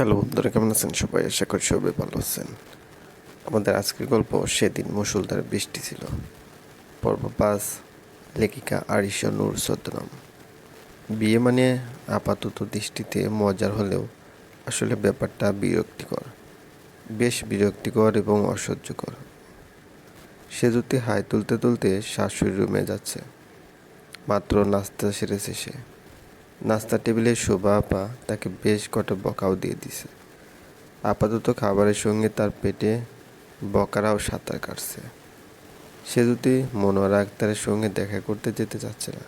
Hello বন্ধুরা, কেমন আছেন সবাই? আশা করি সবাই ভালো আছেন। আমাদের আজকের গল্প সেদিন মুসুলধারে বৃষ্টি ছিল। পর্ব পাঁচ, লেখিকা আরিশা নূর ছদ্মনাম। বিয়ে মানে আপাতত দৃষ্টিতে মজার হলেও আসলে ব্যাপারটা বিরক্তিকর। বেশ বিরক্তিকর এবং অসহ্যকর। সে যদি হাই তুলতে তুলতে শাশুড়ি রুমে যাচ্ছে। মাত্র নাস্তা সেরেছে সে নাস্তা টেবিলে শোভা আপা তাকে বেশ কটা বকাও দিয়ে দিছে। আপাতত খাবারের সঙ্গে তার পেটে বকারাও সাঁতার কাটছে। সে যদি মনোয়ারা আক্তারের সঙ্গে দেখা করতে যেতে চাচ্ছে না,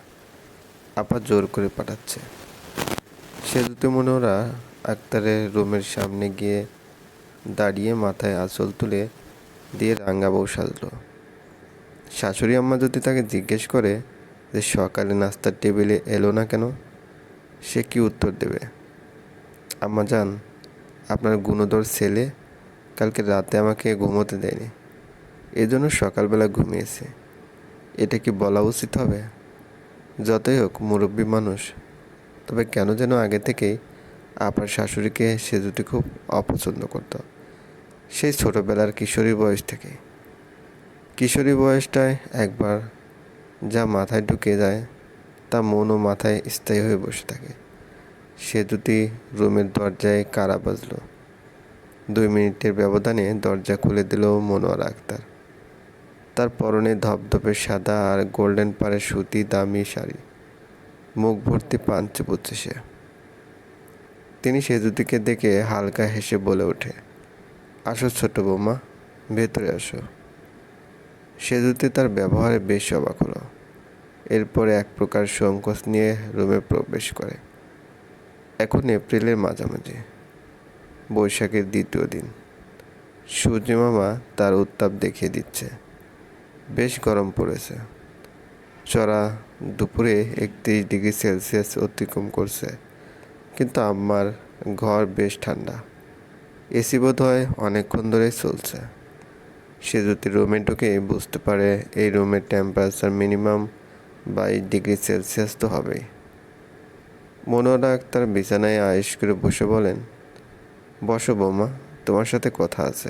আপা জোর করে পাঠাচ্ছে। সে যদি মনোয়ারা আক্তারের রুমের সামনে গিয়ে দাঁড়িয়ে মাথায় আঁচল তুলে দিয়ে রাঙ্গা বউ সাজলো। শাশুড়ি আম্মা যদি তাকে জিজ্ঞেস করে যে সকালে নাস্তার টেবিলে এলো না কেন সে কি উত্তর দেবে? আম্মা যান আপনার গুণধর ছেলে কালকে রাতে আমাকে ঘুমোতে দেয়নি। এজন্য সকালবেলা ঘুমিয়েছে। এটা কি বলা উচিত হবে? যতই হোক, মুরব্বী মানুষ, তবে কেন যেন আগে থেকেই আপনার শাশুড়িকে সে দুটি খুব অপছন্দ করত। সেই ছোটোবেলার কিশোরী বয়স থেকে। কিশোরী বয়সটায় একবার যা মাথায় ঢুকে যায় তা মন ও মাথায় স্থায়ী হয়ে বসে থাকে। সে দুটি রুমের দরজায় কারা বাজল। দুই মিনিটের ব্যবধানে দরজা খুলে দিল মনোয়ারা আক্তার। তার পরনে ধপধপে সাদা আর গোল্ডেন পাড়ের সুতি দামি শাড়ি। মুখ ভর্তি পান চুপুচ্ছে সে। তিনি সেজুতিকে দেখে হালকা হেসে বলে ওঠে, আসো ছোট বৌমা, ভেতরে আসো। সেজুতি তার ব্যবহারে বেশ অবাক হলো। এরপরে এক প্রকার সংকোচ নিয়ে রুমে প্রবেশ করে। এখন এপ্রিলের মাঝামাঝি, বৈশাখের দ্বিতীয় দিন। মামা তার উত্তাপ দেখিয়ে দিচ্ছে। বেশ গরম পড়েছে। চড়া দুপুরে একত্রিশ ডিগ্রি সেলসিয়াস অতিক্রম করছে। কিন্তু আমার ঘর বেশ ঠান্ডা। এসি বোধ হয় অনেকক্ষণ ধরেই চলছে। সে যদি রুমে ঢুকে বুঝতে পারে, এই রুমের টেম্পারেচার মিনিমাম বাইশ ডিগ্রি সেলসিয়াস তো হবেই। মনোরা আক্তার বিছানায় আয়েস করে বসে বলেন, বসো বৌমা, তোমার সাথে কথা আছে।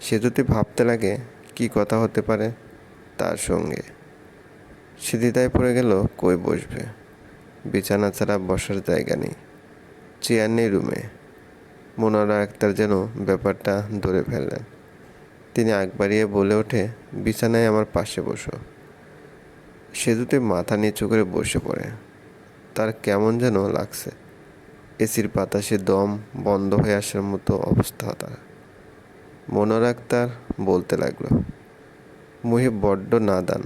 সে যদি ভাবতে লাগে কি কথা হতে পারে তার সঙ্গে। সে দ্বিধায় পড়ে গেল কই বসবে? বিছানা ছাড়া বসার জায়গা নেই। চেয়ার নেই রুমে। মনোরা আক্তার যেন ব্যাপারটা ধরে ফেললেন। তিনি আগ বাড়িয়ে বলে ওঠে, বিছানায় আমার পাশে বসো। সেতুতে মাথা নিচু করে বসে পড়ে। তার কেমন যেন লাগছে। এসির বাতাসে দম বন্ধ হয়ে আসার মতো অবস্থা তার। মনোর আক্তার বলতে লাগল, মুহে বড্ড নাদান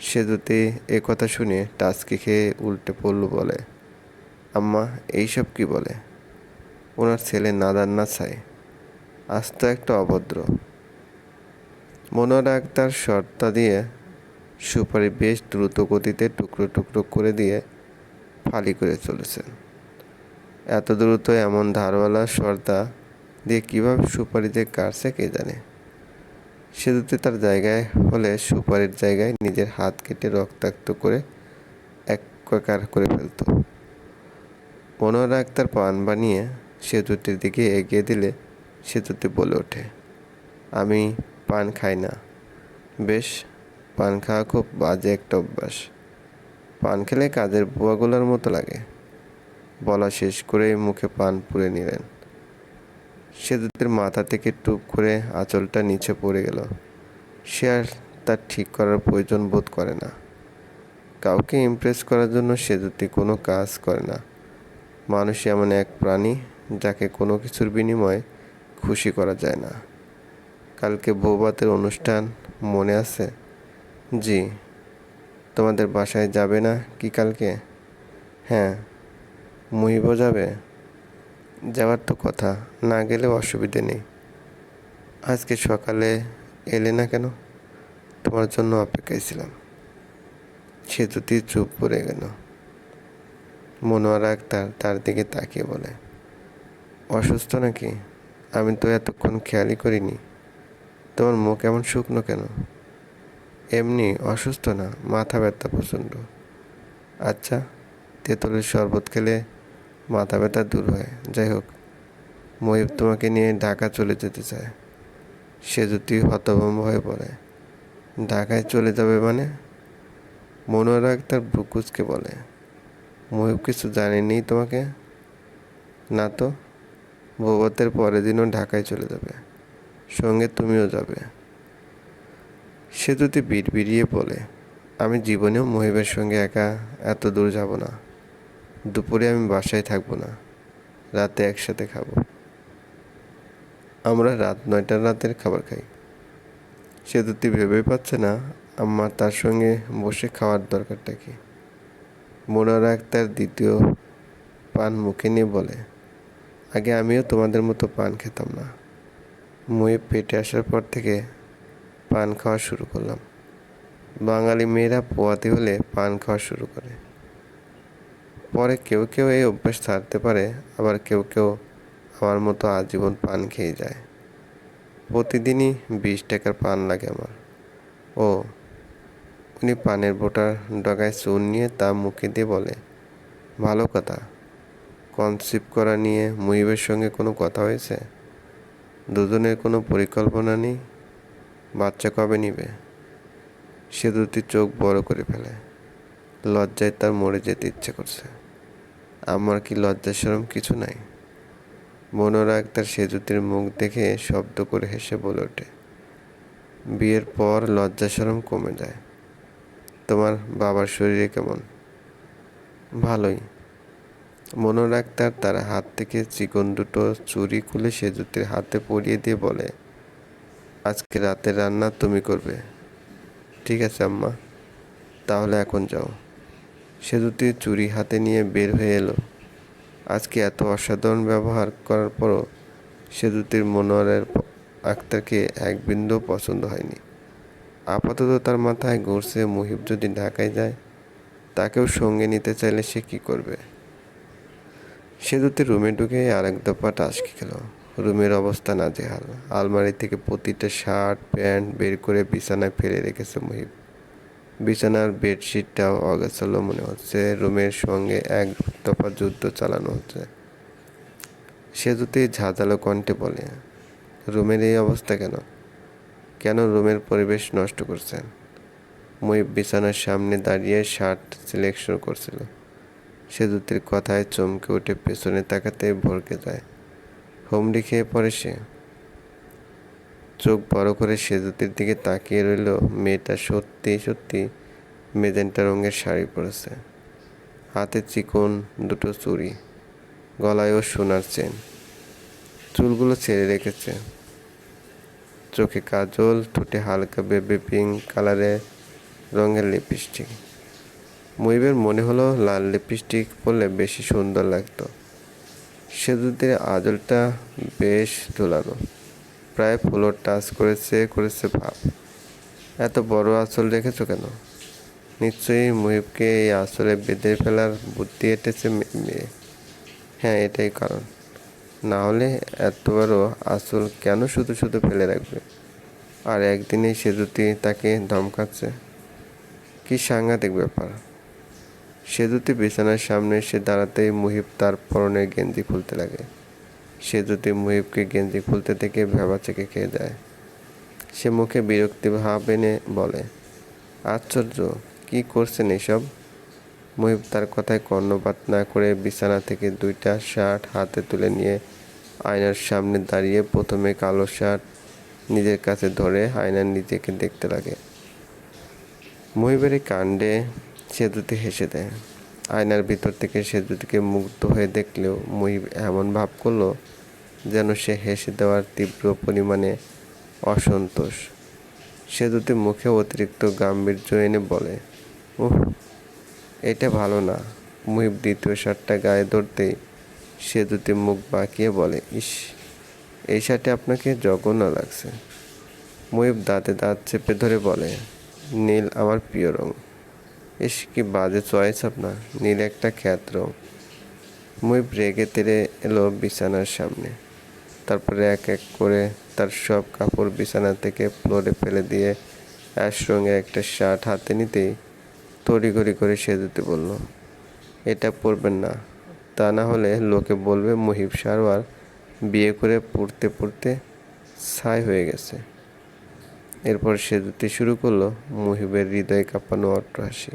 সে যদি এ কথা শুনে টাচকি খেয়ে উল্টে পড়ল বলে, আম্মা, এইসব কি বলে? ওনার ছেলে নাদান না চাই আস্ত একটা অভদ্র মনোর আক্তার শর্তা দিয়ে সুপারি বেশ দ্রুত গতিতে টুকরো টুকরো করে দিয়ে ফালি করে চলেছেন। এত দ্রুত এমন ধারওয়ালা সর্দা দিয়ে কীভাবে সুপারিতে কাটছে কে জানে? সে যদি তার জায়গায় হলে সুপারির জায়গায় নিজের হাত কেটে রক্তাক্ত করে এক প্রকার করে ফেলত। মনোহর আক্তার পান বানিয়ে সেতুটির দিকে এগিয়ে দিলে সেতুটি বলে ওঠে, আমি পান খাই না। বেশ পান খাওয়া খুব বাজে একটা অভ্যাস। পান খেলে কাজের বুয়াগুলোর মতো লাগে। বলা শেষ করেই মুখে পান পুড়ে নিলেন। সেতুদের মাথা থেকে টুপ করে আঁচলটা নিচে পড়ে গেল। সে আর তার ঠিক করার প্রয়োজন বোধ করে না। কাউকে ইমপ্রেস করার জন্য সেতুটি কোনো কাজ করে না, মানুষ এমন এক প্রাণী যাকে কোনো কিছুর বিনিময়ে খুশি করা যায় না। কালকে বৌবাতের অনুষ্ঠান মনে আছে? জি। তোমাদের বাসায় যাবে না কি কালকে? হ্যাঁ। মুহিব যাবে? যাওয়ার তো কথা, না গেলেও অসুবিধে নেই। আজকে সকালে এলে না কেন? তোমার জন্য অপেক্ষায় ছিলাম। সে দুটি চুপ পড়ে গেল। মনোয়ারা আক্তার তার দিকে তাকিয়ে বলে, অসুস্থ নাকি? আমি তো এতক্ষণ খেয়ালই করিনি। তোমার মুখ এমন শুকনো কেন? এমনি অসুস্থ না, মাথা ব্যথা প্রচণ্ড। আচ্ছা তেঁতুলের শরবত খেলে মাথা ব্যথা দূর হয়। যাই হোক মহিব তোমাকে নিয়ে ঢাকা চলে যেতে চায়। সে যদি হতভম্ব হয়ে পড়ে, ঢাকায় চলে যাবে মানে? মনোরা তার ব্রুকুজকে বলে। মহিব কিছু জানেনি তোমাকে? না তো বৌভাতের পরের দিনও ঢাকায় চলে যাবে। সঙ্গে তুমিও যাবে। সে যদি বিড়বিড়িয়ে বলে, আমি জীবনেও মহিবের সঙ্গে একা এত দূর যাব না। দুপুরে আমি বাসায় থাকব না। রাতে একসাথে খাব। আমরা রাত নয়টার রাতের খাবার খাই। সে যদি ভেবে পাচ্ছে না আমার তার সঙ্গে বসে খাওয়ার দরকারটা কি? মোনারা তার দ্বিতীয় পান মুখে নিয়ে বলে, আগে আমিও তোমাদের মতো পান খেতাম না। মুয়ে পেটে আসার পর থেকে পান খাওয়া শুরু করলাম। বাঙালি মেয়েরা পোয়াতে হলে পান খাওয়া শুরু করে। পরে কেউ কেউ এই অভ্যাস ছাড়তে পারে, আবার কেউ কেউ আমার মতো আজীবন পান খেয়ে যায়। প্রতিদিনই বিশ টাকার পান লাগে আমার। ও, উনি পানের বোটার ডগায় চুন নিয়ে তা মুখে দিয়ে বলে, ভালো কথা। কনসিভ করা নিয়ে মুহিবের সঙ্গে কোনো কথা হয়েছে? দুজনের কোনো পরিকল্পনা নেই? বাচ্চা কবে নিবে? সে দুটি চোখ বড় করে ফেলে। লজ্জায় তার মরে যেতে ইচ্ছে করছে। আমার কি লজ্জা সরম কিছু নাই? মনোরাগ তার সেজুতির মুখ দেখে শব্দ করে হেসে বলে ওঠে, বিয়ের পর লজ্জা সরম কমে যায়। তোমার বাবার শরীরে কেমন? ভালোই। মনোরাগ তার তার হাত থেকে চিকন দুটো চুরি খুলে সেজুতির হাতে পরিয়ে দিয়ে বলে আজকে রাতে রান্না তুমি করবে। ঠিক আছে, আম্মা। তাহলে এখন যাও। সেজুতি চুরি হাতে নিয়ে বের হয়ে এলো। আজকে এত অসাধারণ ব্যবহার করার পরও সেজুতির মনোয়ারের প- আক্তারকে এক বিন্দু পছন্দ হয়নি। আপাতত তার মাথায় ঘুরছে মুহিব যদি ঢাকায় যায়, তাকেও সঙ্গে নিতে চাইলে সে কি করবে? সে দুটি রুমে ঢুকে আরেক দফা টাসকি খেল। রুমের অবস্থা নাজেহাল। আলমারি থেকে প্রতিটা শার্ট, প্যান্ট বের করে বিছানায় ফেলে রেখেছে মুহিব। বিছানার বেডশিটটাও অগোছালো মনে হচ্ছে। রুমের সঙ্গে এক দফা যুদ্ধ চালানো হচ্ছে। সে যদি ঝাঁঝালো কণ্ঠে বলে, রুমের এই অবস্থা কেন? কেন রুমের পরিবেশ নষ্ট করছেন? মই বিছানার সামনে দাঁড়িয়ে শার্ট সিলেকশন করছিল। সেদুতির কথায় চমকে উঠে পেছনে তাকাতে ভরকে যায়। হোমডি খেয়ে পড়ে সে। চোখ বড় করে সেদুতির দিকে তাকিয়ে রইল মেয়েটা সত্যি সত্যি মেজেন্টা রঙের শাড়ি পরেছে। হাতে চিকন দুটো চুড়ি, গলায়ও সোনার চেন। চুলগুলো ছেড়ে রেখেছে। চোখে কাজল, ঠোঁটে হালকা বেবি পিঙ্ক কালারের রঙের লিপস্টিক। মুইবের মনে হলো লাল লিপস্টিক পরলে বেশি সুন্দর লাগতো। সেদুদের আজলটা বেশ ঝোলানো প্রায় ফ্লোর টাচ করেছে করেছে ভাব। এত বড় আঁচল রেখেছো কেন? নিশ্চয়ই মুহিবকে এই আঁচলে বেঁধে ফেলার বুদ্ধি এঁটেছে মেয়ে হ্যাঁ এটাই কারণ। না হলে এত বড় আঁচল কেন শুধু শুধু ফেলে রাখবে? আর একদিনেই সে যদি তাকে ধমকাচ্ছে, কি সাংঘাতিক ব্যাপার। সে বিছানার সামনে এসে দাঁড়াতেই মুহিব তার পরনের গেঞ্জি খুলতে লাগে। সে যদি মুহিবকে গেঞ্জি খুলতে থেকে ভেবা চেকে খেয়ে যায় সে মুখে বিরক্তি ভাব এনে বলে, আশ্চর্য, কি করছেন এসব? মুহিব তার কথায় কর্ণপাত না করে বিছানা থেকে দুইটা শার্ট হাতে তুলে নিয়ে আয়নার সামনে দাঁড়িয়ে প্রথমে কালো শার্ট নিজের কাছে ধরে আয়নার নিজেকে দেখতে লাগে। মহিবের কাণ্ডে সেতুতে হেসে দেয়। আয়নার ভিতর থেকে সেতুটিকে মুগ্ধ হয়ে দেখলেও মুহিব এমন ভাব করল যেন সে হেসে দেওয়ার তীব্র পরিমাণে অসন্তোষ। সেতুতে মুখে অতিরিক্ত গাম্ভীর্য এনে বলে উহ এটা ভালো না। মুহিব দ্বিতীয় শার্টটা গায়ে ধরতেই সেতুতে মুখ বাঁকিয়ে বলে, ইস, এই শার্টে আপনাকে জঘন্য লাগছে। মুহিব দাঁতে দাঁত চেপে ধরে বলে, নীল, আমার প্রিয় রং ইস, কি বাজে চয়েস আপনার। নীল একটা খ্যাত রং মুহিব রেগে তেরে এলো বিছানার সামনে। তারপরে এক এক করে তার সব কাপড় বিছানা থেকে ফ্লোরে ফেলে দিয়ে অ্যাশ রঙের একটা শার্ট হাতে নিতেই তড়িঘড়ি করে সেজুতে বলল, এটা পরবেন না। তা না হলে লোকে বলবে মুহিব সারোয়ার বিয়ে করে পড়তে পড়তে ছাই হয়ে গেছে। এরপর সে দিতে শুরু করল মুহিবের হৃদয় কাঁপানো অট্ট হাসি।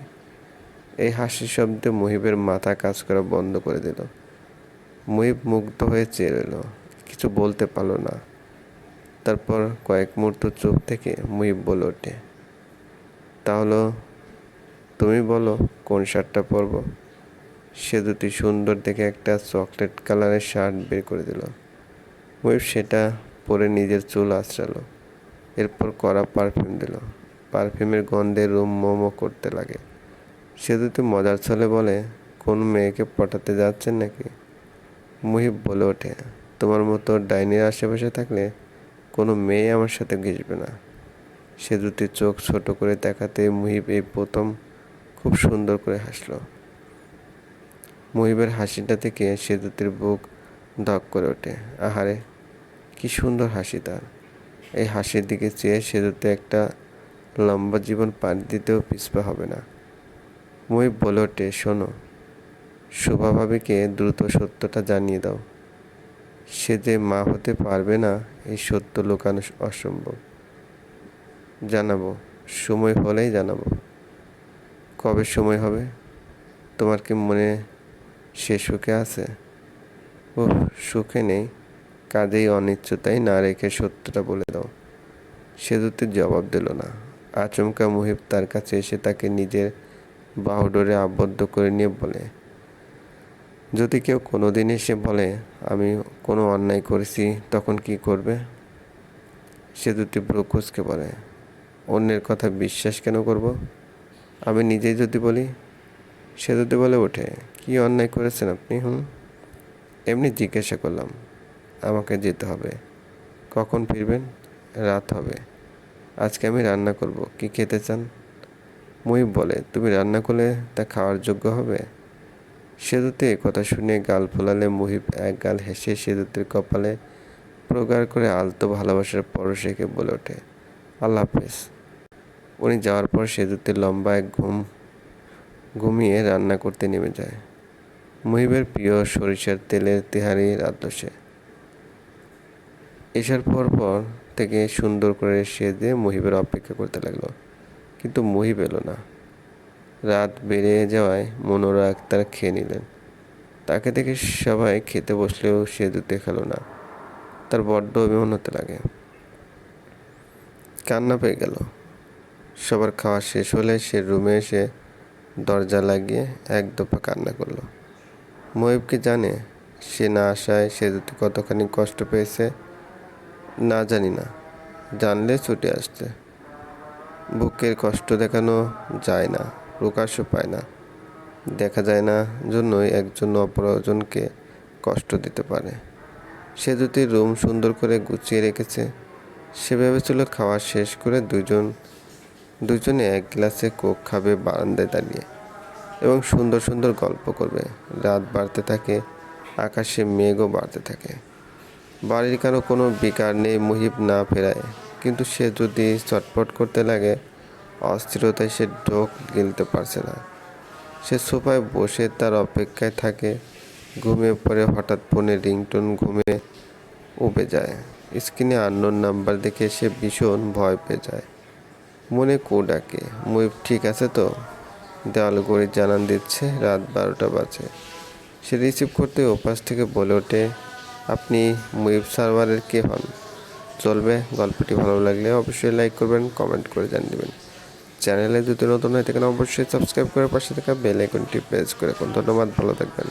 এই হাসির শব্দে মুহিবের মাথা কাজ করা বন্ধ করে দিল। মুহিব মুগ্ধ হয়ে চেয়ে রইল, কিছু বলতে পারল না। তারপর কয়েক মুহূর্ত চোখ থেকে মুহিব বলে ওঠে, তাহলে তুমি বলো কোন শার্টটা পরবো? সে দুটি সুন্দর দেখে একটা চকলেট কালারের শার্ট বের করে দিল। মুহিব সেটা পরে নিজের চুল আঁচড়ালো। এরপর কড়া পারফিউম দিল। পারফিউমের গন্ধে রুম মোমো করতে লাগে। সে দুটি মজার ছলে বলে, কোন মেয়েকে পটাতে যাচ্ছেন নাকি? মুহিব বলে ওঠে, তোমার মতো ডাইনির আশেপাশে থাকলে কোনো মেয়ে আমার সাথে ঘেসবে না। সে দুটি চোখ ছোট করে দেখাতে মুহিব এই প্রথম খুব সুন্দর করে হাসলো। মুহিবের হাসিটা থেকে সে দুটির বুক ধক করে ওঠে। আহারে, কি সুন্দর হাসি তার। এই হাসির দিকে চেয়ে সে দুটি একটা লম্বা জীবন পাড়ি দিতেও পিছপা হবে না। মুহিব বলে ওঠে, শোনো, শোভা ভাবিকে দ্রুত সত্যটা জানিয়ে দাও। সে যে মা হতে পারবে না, এই সত্য লুকানো অসম্ভব। জানাব, সময় হলেই জানাব। কবে সময় হবে? তোমার কি মনে সে সুখে আছে? ও সুখে নেই। কাজেই অনিচ্ছতাই না রেখে সত্যটা বলে দাও। সে দুটির জবাব দিল না। আচমকা মুহিব তার কাছে এসে তাকে নিজের বাহুডোরে আবদ্ধ করে নিয়ে বলে, যদি কেউ কোনো দিন এসে বলে, আমি কোনো অন্যায় করেছি, তখন কি করবে? সে দুটি ব্রকুসকে বলে, অন্যের কথা বিশ্বাস কেন করব? আমি নিজেই যদি বলি? সে যদি বলে ওঠে, কি অন্যায় করেছেন আপনি, হুম? এমনি জিজ্ঞাসা করলাম আমাকে যেতে হবে। কখন ফিরবেন? রাত হবে। আজকে আমি রান্না করব। কি খেতে চান? মুহিব বলে, তুমি রান্না করলে তা খাওয়ার যোগ্য হবে? সেতুতে কথা শুনে গাল ফোলালে মুহিব এক গাল হেসে সেতুতের কপালে প্রগার করে আলতো ভালোবাসার পরশ রেখে বলে ওঠে, আল্লাহ হাফেজ। উনি যাওয়ার পর সেতুতে লম্বা এক ঘুম, ঘুমিয়ে রান্না করতে নেমে যায়। মুহিবের প্রিয় সরিষার তেলের তেহারি রাঁধল সে এসার পর পর থেকে সুন্দর করে সেজে মুহিবের অপেক্ষা করতে লাগল। কিন্তু মহিব এলো না। রাত বেড়ে যাওয়ায় মনোরা আক্তার খেয়ে নিলেন। তাকে দেখে সবাই খেতে বসলেও সে দুধে খেলো না। তার বড্ড অভিমান হতে লাগে। কান্না পেয়ে গেল। সবার খাওয়া শেষ হলে সে রুমে এসে দরজা লাগিয়ে এক দফা কান্না করল। মহিবকে জানে সে না আসায় সে কতখানি কষ্ট পেয়েছে না জানি না। জানলে ছুটে আসতে। বুকের কষ্ট দেখানো যায় না, প্রকাশও পায় না। দেখা যায় না জন্যই একজন অপরজনকে কষ্ট দিতে পারে। সে যদি রুম সুন্দর করে গুছিয়ে রেখেছে, সে ভেবেছিল খাওয়া শেষ করে দুজন দুজনে এক গ্লাসে কোক খাবে বারান্দায় দাঁড়িয়ে এবং সুন্দর সুন্দর গল্প করবে। রাত বাড়তে থাকে, আকাশে মেঘও বাড়তে থাকে। বাড়ির কারও কোনো বিকার নেই, মুহিব না ফেরায়। কিন্তু সে যদি চটপট করতে লাগে, অস্থিরতায় সে ঢোক গিলতে পারছে না। সে সোফায় বসে তার অপেক্ষায় থাকে, ঘুমিয়ে পড়ে হঠাৎ ফোনে রিংটোন ঘুমে উবে যায়। স্ক্রিনে আন্নোর নাম্বার দেখে সে ভীষণ ভয় পেয়ে যায়। মনে কো ডাকে, মুহিব, ঠিক আছে তো? দেওয়াল গড়ি জানান দিচ্ছে, রাত বারোটা বাজে। সে রিসিভ করতে ওপাশ থেকে বলে ওঠে আপনি ওয়েব সার্ভারের কে হন? চলবে, গল্পটি ভালো লাগলে অবশ্যই লাইক করবেন কমেন্ট করে জানিয়ে দেবেন। চ্যানেলে যদি নতুন হয় থাকেন, অবশ্যই সাবস্ক্রাইব করে পাশে থাকা বেল আইকনটি প্রেস করে ধন্যবাদ, ভালো থাকবেন।